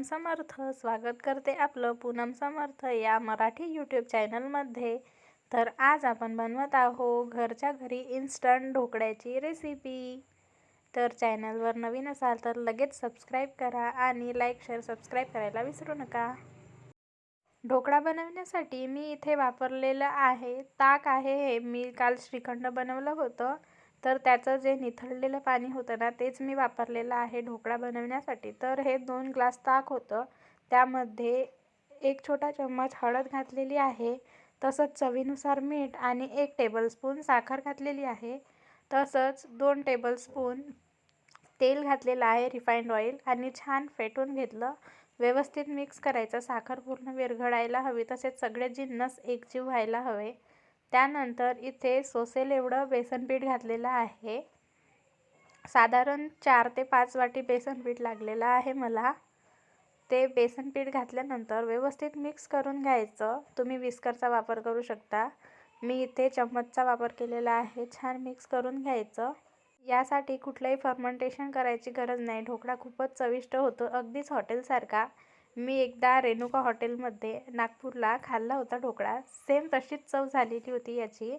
पूनम समर्थ स्वागत करते आपलं पूनम समर्थ या मराठी यूट्यूब चॅनलमध्ये तर आज आपण बनवत आहो घरच्या घरी इन्स्टंट ढोकळ्याची रेसिपी तर चॅनलवर नवीन असाल तर लगेच सबस्क्राईब करा आणि लाईक शेअर सबस्क्राईब करायला विसरू नका. ढोकळा बनवण्यासाठी मी इथे वापरलेलं आहे ताक आहे हे मी काल श्रीखंड बनवलं होतं. तर त्याचं जे निथळलेलं पाणी होतं ना तेच मी वापरलेलं आहे ढोकळा बनवण्यासाठी. तर हे दोन ग्लास ताक होतं. त्यामध्ये एक छोटा चम्मच हळद घातलेली आहे तसंच चवीनुसार मीठ आणि एक टेबलस्पून साखर घातलेली आहे तसंच दोन टेबलस्पून तेल घातलेलं आहे रिफाईंड ऑइल आणि छान फेटून घेतलं. व्यवस्थित मिक्स करायचं साखर पूर्ण विरघळायला हवी तसेच सगळे जिन्नस एकजीव व्हायला हवे. त्यानंतर इथे सोसेल एवढं बेसन पीठ घातलेलं आहे. साधारण चार ते पाच वाटी बेसन पीठ लागलेलं आहे मला. ते बेसन पीठ घातल्यानंतर व्यवस्थित मिक्स करून घ्यायचं. तुम्ही विस्करचा वापर करू शकता. मी इथे चम्मचचा वापर केलेला आहे. छान मिक्स करून घ्यायचं. यासाठी कुठलंही फर्मंटेशन करायची गरज नाही. ढोकळा खूपच चविष्ट होतो. अगदीच हॉटेलसारखा. मी एकदा रेणुका हॉटेलमध्ये नागपूरला खाल्ला होता ढोकळा. सेम तशीच चव झालेली होती याची.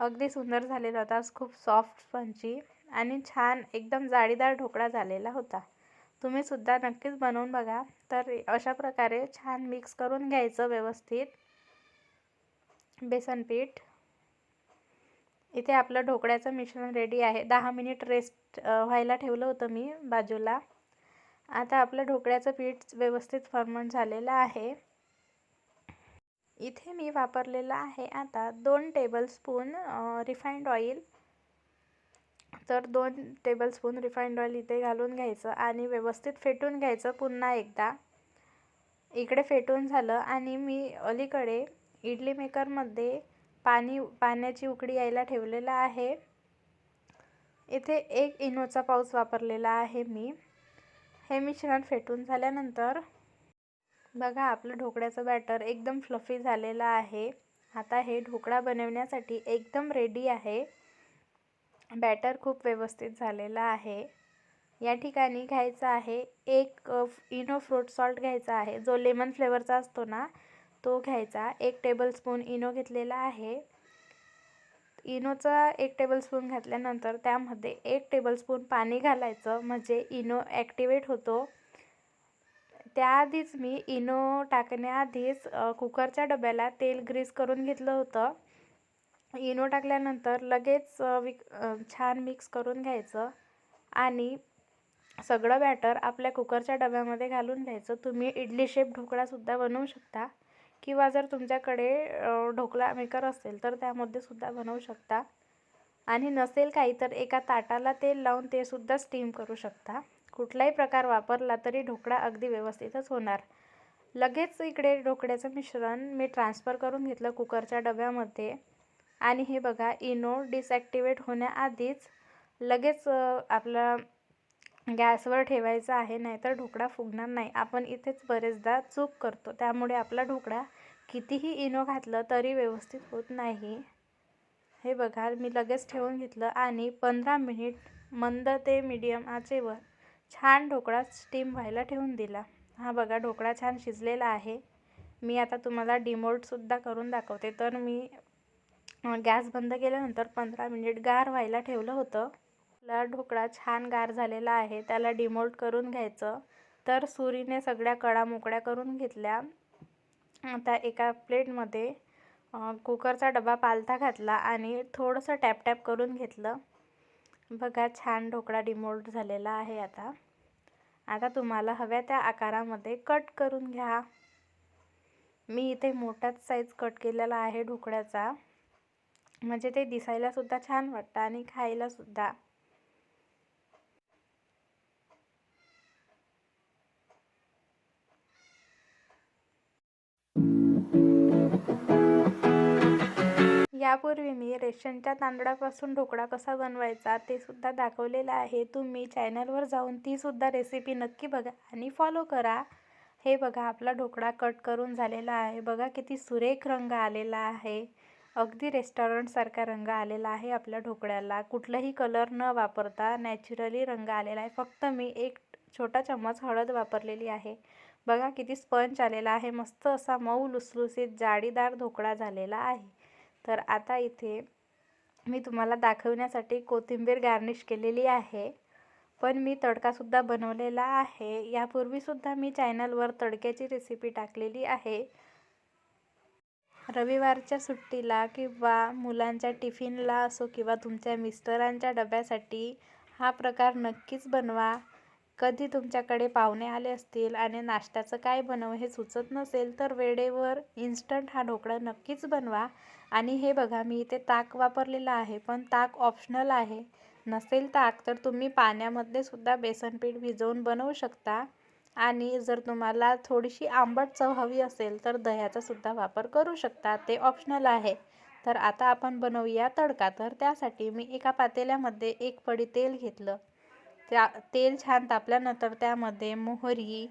अगदी सुंदर झालेला होता. खूप सॉफ्ट स्पंची आणि छान एकदम जाळीदार ढोकळा झालेला होता. तुम्हीसुद्धा नक्कीच बनवून बघा. तर अशा प्रकारे छान मिक्स करून घ्यायचं व्यवस्थित. बेसन पीठ. इथे आपलं ढोकळ्याचं मिश्रण रेडी आहे. दहा मिनिट रेस्ट व्हायला ठेवलं होतं मी बाजूला. आता आपलं ढोकळ्याचं पीठ व्यवस्थित फर्मंट झालेलं आहे. इथे मी वापरलेलं आहे आता दोन टेबलस्पून रिफाईंड ऑइल तर दोन टेबलस्पून रिफाईंड ऑइल इथे घालून घ्यायचं आणि व्यवस्थित फेटून घ्यायचं पुन्हा एकदा. इकडे फेटून झालं आणि मी अलीकडे इडली मेकरमध्ये पाणी पाण्याची उकडी यायला ठेवलेलं आहे. इथे एक इनोचा पाऊस वापरलेला आहे मी. हे मिश्रण फेटून झाल्यानंतर बघा आपलं ढोकळ्याचं बॅटर एकदम फ्लफी झालेलं आहे. आता हे ढोकळा बनवण्यासाठी एकदम रेडी आहे. बॅटर खूप व्यवस्थित झालेलं आहे. या ठिकाणी घ्यायचं आहे एक इनो फ्रूट सॉल्ट घ्यायचा आहे. जो लेमन फ्लेवरचा असतो ना तो घ्यायचा. एक टेबलस्पून इनो घेतलेला आहे. इनोचा एक टेबलस्पून घातल्यानंतर त्यामध्ये एक टेबलस्पून पाणी घालायचं. म्हणजे इनो ॲक्टिवेट होतो. त्याआधीच मी इनो टाकण्याआधीच कुकरच्या डब्याला तेल ग्रीस करून घेतलं होतं. इनो टाकल्यानंतर लगेच विक छान मिक्स करून घ्यायचं. आणि सगळं बॅटर आपल्या कुकरच्या डब्यामध्ये घालून घ्यायचं. तुम्ही इडली शेप ढोकळासुद्धा बनवू शकता. किंवा जर तुमच्याकडे ढोकळा मेकर असेल तर त्यामध्ये सुद्धा बनवू शकता. आणि नसेल काही तर एका ताटाला तेल लावून ते सुद्धा स्टीम करू शकता. कुठलाही प्रकार वापरला तरी ढोकळा अगदी व्यवस्थितच होणार. लगेच इकडे ढोकळ्याचं मिश्रण मी ट्रान्सफर करून घेतलं कुकरच्या डब्यामध्ये. आणि हे बघा इनो डिसॲक्टिवेट होण्याआधीच लगेच आपला गॅसवर ठेवायचं आहे नाहीतर ढोकळा फुगणार नाही. आपण इथेच बरेचदा चूक करतो. त्यामुळे आपला ढोकळा कितीही इनो घातलं तरी व्यवस्थित होत नाही. हे बघा मी लगेच ठेवून घेतलं आणि पंधरा मिनिट मंद ते मीडियम आचेवर छान ढोकळा स्टीम व्हायला ठेवून दिला. हा बघा ढोकळा छान शिजलेला आहे. मी आता तुम्हाला डिमोल्टसुद्धा करून दाखवते. तर मी गॅस बंद केल्यानंतर पंधरा मिनिट गार व्हायला ठेवलं होतं. आपला ढोकळा छान गार झालेला आहे त्याला डिमोल्ट करून घ्यायचं. तर सुरीने सगळ्या कडा मोकळ्या करून घेतल्या. आता एका प्लेटमध्ये कुकरचा डबा पालथा घातला आणि थोडंसं टॅप टॅप करून घेतलं. बघा छान ढोकळा डिमोल्ट झालेला आहे आता. आता तुम्हाला हव्या त्या आकारामध्ये कट करून घ्या. मी इथे मोठाच साईज कट केलेला आहे ढोकळ्याचा. म्हणजे ते दिसायलासुद्धा छान वाटतं आणि खायलासुद्धा. यापूर्वी मी रेशनच्या तांदळापासून ढोकळा कसा बनवायचा ते सुद्धा दाखवलेलं आहे. तुम्ही चॅनलवर जाऊन तीसुद्धा रेसिपी नक्की बघा आणि फॉलो करा. हे बघा आपला ढोकळा कट करून झालेला आहे. बघा किती सुरेख रंग आलेला आहे. अगदी रेस्टॉरंटसारखा रंग आलेला आहे आपल्या ढोकळ्याला. कुठलाही कलर न वापरता नॅचरली रंग आलेला आहे. फक्त मी एक छोटा चम्मच हळद वापरलेली आहे. बघा किती स्पंच आलेला आहे. मस्त असा मऊ लुसलुसीत जाळीदार ढोकळा झालेला आहे. तर आता इथे मी तुम्हाला दाखवण्यासाठी कोथिंबीर गार्निश केलेली आहे. पण मी तडकासुद्धा बनवलेला आहे. यापूर्वीसुद्धा मी चॅनलवर तडक्याची रेसिपी टाकलेली आहे. रविवारच्या सुट्टीला किंवा मुलांच्या टिफिनला असो किंवा तुमच्या मिस्टरांच्या डब्यासाठी हा प्रकार नक्कीच बनवा. कधी तुमच्याकडे पाहुणे आले असतील आणि नाश्त्याचं काय बनवू हे सुचत नसेल तर वेळेवर इन्स्टंट हा ढोकळा नक्कीच बनवा. आणि हे बघा मी इथे ताक वापरलेलं आहे पण ताक ऑप्शनल आहे. नसेल ताक तर तुम्ही पाण्यामध्ये सुद्धा बेसन पीठ भिजवून बनवू शकता. आणि जर तुम्हाला थोडीशी आंबट चव हवी असेल तर दह्याचा सुद्धा वापर करू शकता. ते ऑप्शनल आहे. तर आता आपण बनवूया तडका. तर त्यासाठी मी एका पातेल्यामध्ये एक पडी तेल घेतलं. त्या तेल छान तापल्यानंतर त्यामध्ये मोहरी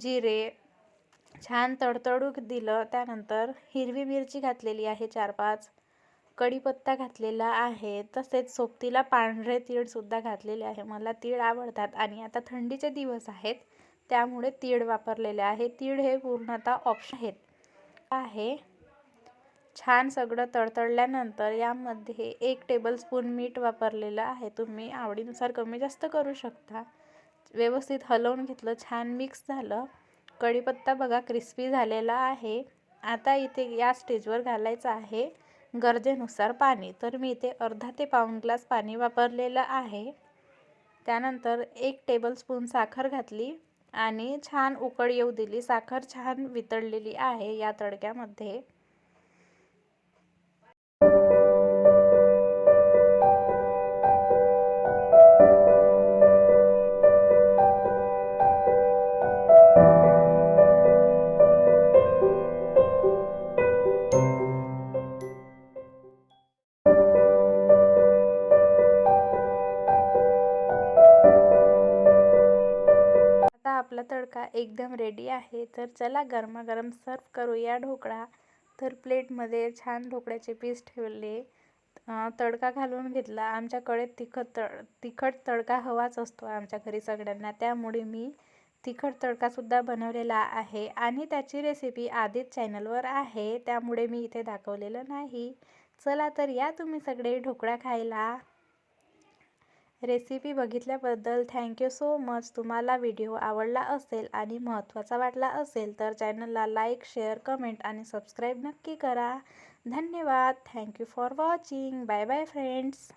जिरे छान तडतडू दिलं. त्यानंतर हिरवी मिरची घातलेली आहे चार पाच. कढीपत्ता घातलेला आहे. तसेच सोबतीला पांढरे तीळसुद्धा घातलेले आहे. मला तीळ आवडतात आणि आता थंडीचे दिवस आहेत त्यामुळे तीळ वापरलेले आहे. तीळ हे पूर्णतः ऑप्शन आहेत. आहे. छान सगळं तडतडल्यानंतर यामध्ये एक टेबलस्पून मीठ वापरलेलं आहे. तुम्ही आवडीनुसार कमी जास्त करू शकता. व्यवस्थित हलवून घेतलं छान मिक्स झालं. कढीपत्ता बघा क्रिस्पी झालेला आहे. आता इथे या स्टेजवर घालायचं आहे गरजेनुसार पाणी. तर मी इथे अर्धा ते पाऊण ग्लास पाणी वापरलेलं आहे. त्यानंतर एक टेबलस्पून साखर घातली आणि छान उकळ येऊ दिली. साखर छान वितळलेली आहे या तडक्यामध्ये. तडका एकदम रेडी आहे? तर चला गरमागरम सर्व करूया ढोकळा तर प्लेटमध्ये छान ढोकळ्याचे पीस ठेवले. तडका घालून घेतला. आमच्याकडे तिखट तड तिखट तडका हवाच असतो आमच्या घरी सगळ्यांना. त्यामुळे मी तिखट तडकासुद्धा बनवलेला आहे. आणि त्याची रेसिपी आधीच चॅनलवर आहे. त्यामुळे मी इथे दाखवलेलं नाही. चला तर या तुम्ही सगळे ढोकळा खायला. रेसिपी बघितल्याबद्दल थँक्यू सो मच. तुम्हाला व्हिडिओ आवडला असेल आणि महत्त्वाचा वाटला असेल तर चॅनलला लाईक शेअर कमेंट आणि सबस्क्राईब नक्की करा. धन्यवाद. Thank you for watching. Bye bye friends.